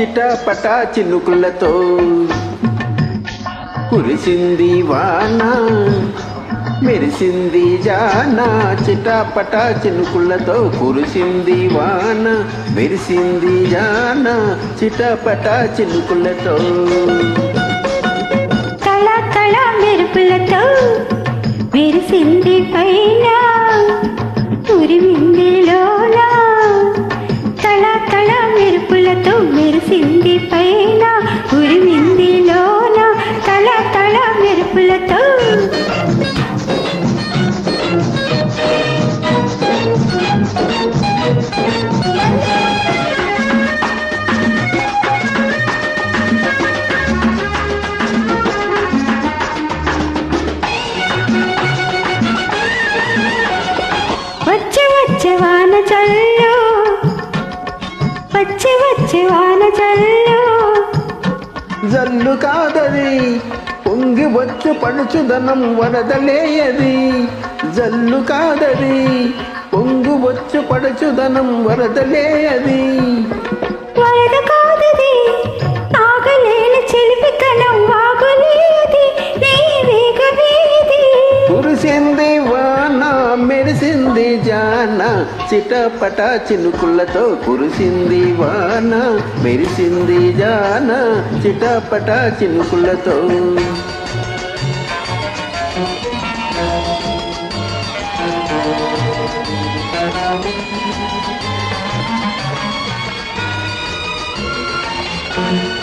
చిటపటా చినుకులతో కురిసింది వాన. మెరిసింది జాన చిటాపట చినుకులతో కురిసింది వాన. మెరిసింది జాన చిటాపట చినుకులతో కళ కళ మెరుపులతో మెరిసింది పైన. ఉరిమింది లోన కళ కళ మెరుపులతో మెరిసింది వచ్చే జల్లు. జల్లు కాదది పొంగి వచ్చు పడుచుదనం వరదలేయది. జల్లు కాదది పొంగు వచ్చు పడుచుదనం వరదలేయది. మెరిసింది జాన చిటపట చినుకులతో కురిసింది వాన మెరిసింది జాన చిటపట చినుకులతో. నల్ల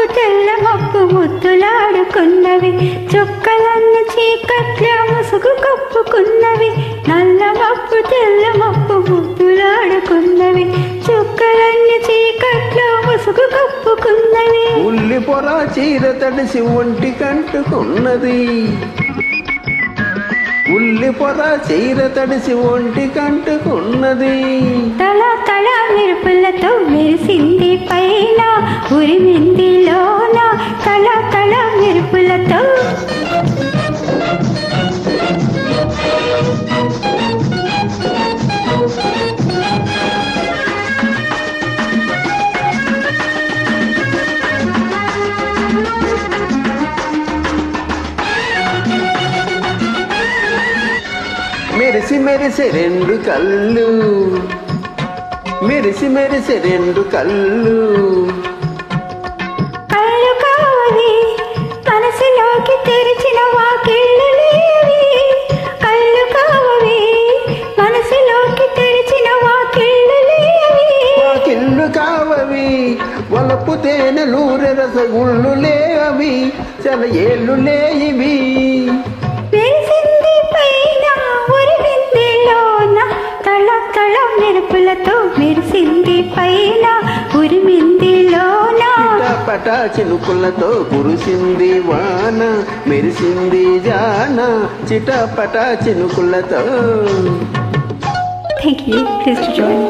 మప్పు తెల్ల మప్పు ముద్దులాడుకున్నవి. చుక్కలన్నీ చీకట్లో ముసుగు కప్పుకున్నవి. నల్ల మప్పు తెల్ల మప్పు ముద్దులాడుకున్నవి. చుక్కలన్నీ చీకట్లో ముసుగు కప్పుకున్నవి. ఉల్లి పొర చీర తడిసి ఒంటి కంటుకున్నది. ఉల్లి పొర చీర తడిసి ఒంటి కంటుకున్నది. తల తల మెరుపులతో మెరిసింది పైన. ఉరిమింది మెరిసి మెరిసి రెండు కళ్ళు. మెరిసి మెరిసి రెండు కళ్ళు. కళ్ళు కావవి మనసులోకి తెరిచిన వాకిళ్ళు లేవి. కళ్ళు కావవి మనసులోకి తెరిచిన వాకిళ్ళు లేవి. వాకిళ్ళు కావవి వలపు తేనె లూరె రసగుళ్ళు లేవి. చల ఏళ్ళు లేవి పట చినుకులతో కురిసింది వాన మెరిసింది జాన చిటపట చినుకులతో. You please to join